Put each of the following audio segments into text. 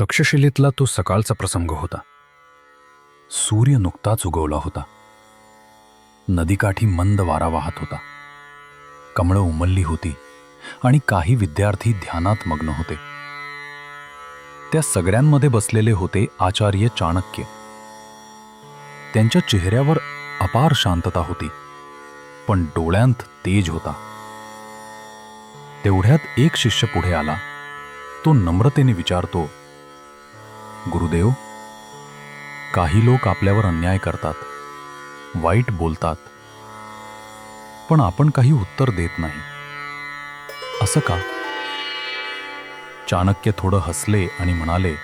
तक्षशिलेतला तो सकाळचा प्रसंग होता. सूर्य नुकताच उगवला होता. नदीकाठी मंद वारा वाहत होता. कमळं उमलली होती आणि काही विद्यार्थी ध्यानात मग्न होते. त्या सगळ्यांमध्ये बसलेले होते आचार्य चाणक्य. त्यांच्या चेहऱ्यावर अपार शांतता होती पण डोळ्यांत तेज होता. तेवढ्यात एक शिष्य पुढे आला. तो नम्रतेने विचारतो गुरुदेव काही लोक आपल्यावर अन्याय करतात वाईट बोलतात पण आपण काही उत्तर देत नाही. असं का? चाणक्य थोडं हसले आणि म्हणाले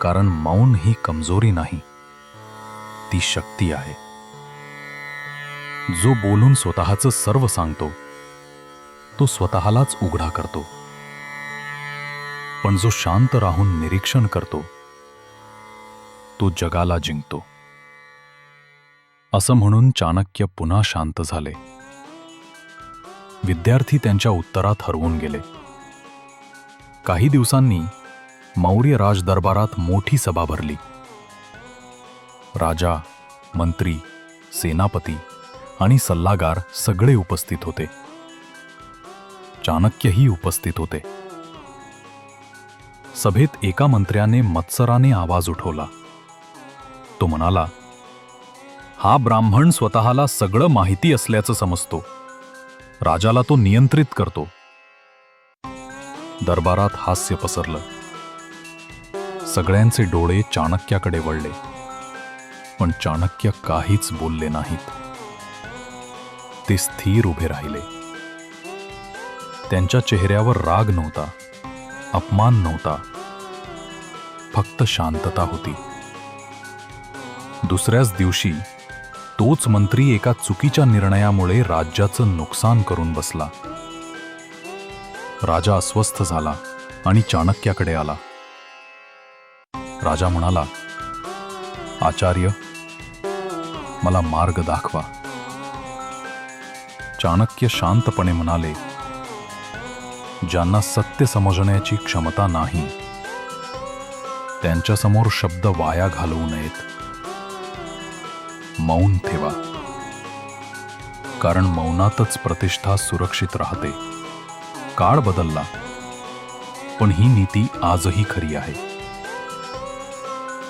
कारण मौन ही कमजोरी नाही ती शक्ती आहे. जो बोलून स्वतःचं सर्व सांगतो तो स्वतःलाच उघडा करतो. पण जो शांत राहून निरीक्षण करतो तो जगाला जिंकतो. असं म्हणून चाणक्य पुन्हा शांत झाले. विद्यार्थी त्यांच्या उत्तरात हरवून गेले. काही दिवसांनी मौर्य राजदरबारात मोठी सभा भरली. राजा मंत्री सेनापती आणि सल्लागार सगळे उपस्थित होते. चाणक्यही उपस्थित होते. सभेत एका मंत्र्याने मत्सराने आवाज उठवला. तो म्हणाला हा ब्राह्मण स्वतःला सगळं माहिती असल्याचं समजतो. राजाला तो नियंत्रित करतो. दरबारात हास्य पसरलं. सगळ्यांचे डोळे चाणक्याकडे वळले पण चाणक्य काहीच बोलले नाहीत. ते स्थिर उभे राहिले. त्यांच्या चेहऱ्यावर राग नव्हता. अपमान नव्हता. फक्त शांतता होती. दुसऱ्याच दिवशी तोच मंत्री एका चुकीच्या निर्णयामुळे राज्याचं नुकसान करून बसला. राजा अस्वस्थ झाला आणि चाणक्याकडे आला. राजा म्हणाला आचार्य मला मार्ग दाखवा. चाणक्य शांतपणे म्हणाले ज्यांना सत्य समजण्याची क्षमता नाही. त्यांच्यासमोर शब्द वाया घालवू नयेत. मौन ठेवा. कारण मौनातच प्रतिष्ठा सुरक्षित राहते. काळ बदलला. पण ही नीती आजही खरी आहे.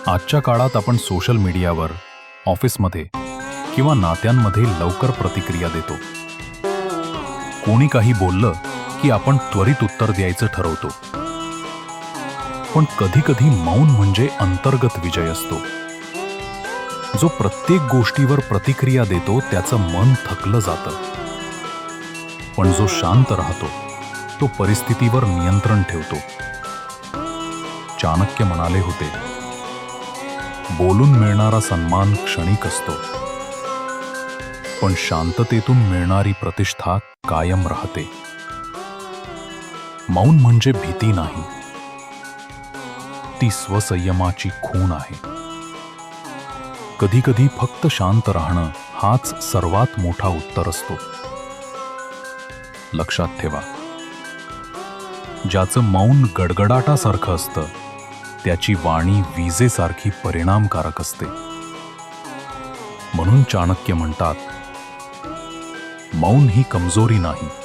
आजच्या काळात आपण सोशल मीडियावर ऑफिसमध्ये किंवा नात्यांमध्ये लवकर प्रतिक्रिया देतो. कोणी काही बोललं की आपण त्वरित उत्तर द्यायचं ठरवतो. पण कधी कधी मौन म्हणजे अंतर्गत विजय असतो. जो प्रत्येक गोष्टीवर प्रतिक्रिया देतो त्याचं मन थकलं जातं. पण जो शांत राहतो तो परिस्थितीवर नियंत्रण ठेवतो. चाणक्य म्हणाले होते बोलून मिळणारा सन्मान क्षणिक असतो. पण शांततेतून मिळणारी प्रतिष्ठा कायम राहते. मौन म्हणजे भीती नाही. ती स्वसंयमाची खूण आहे. कधीकधी फक्त शांत राहणं हाच सर्वात मोठा उत्तर असतो. लक्षात ठेवा. ज्याचं मौन गडगडाटासारखं असतं त्याची वाणी विजेसारखी परिणामकारक असते. म्हणून चाणक्य म्हणतात मौन ही कमजोरी नाही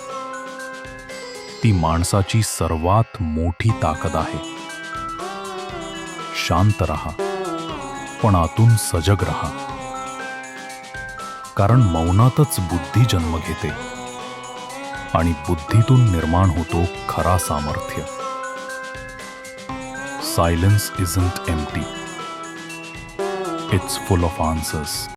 ती माणसाची सर्वात मोठी ताकद आहे. शांत रहा पण आतून सजग रहा. कारण मौनातच बुद्धी जन्म घेते आणि बुद्धीतून निर्माण होतो खरा सामर्थ्य. Silence isn't empty it's full of answers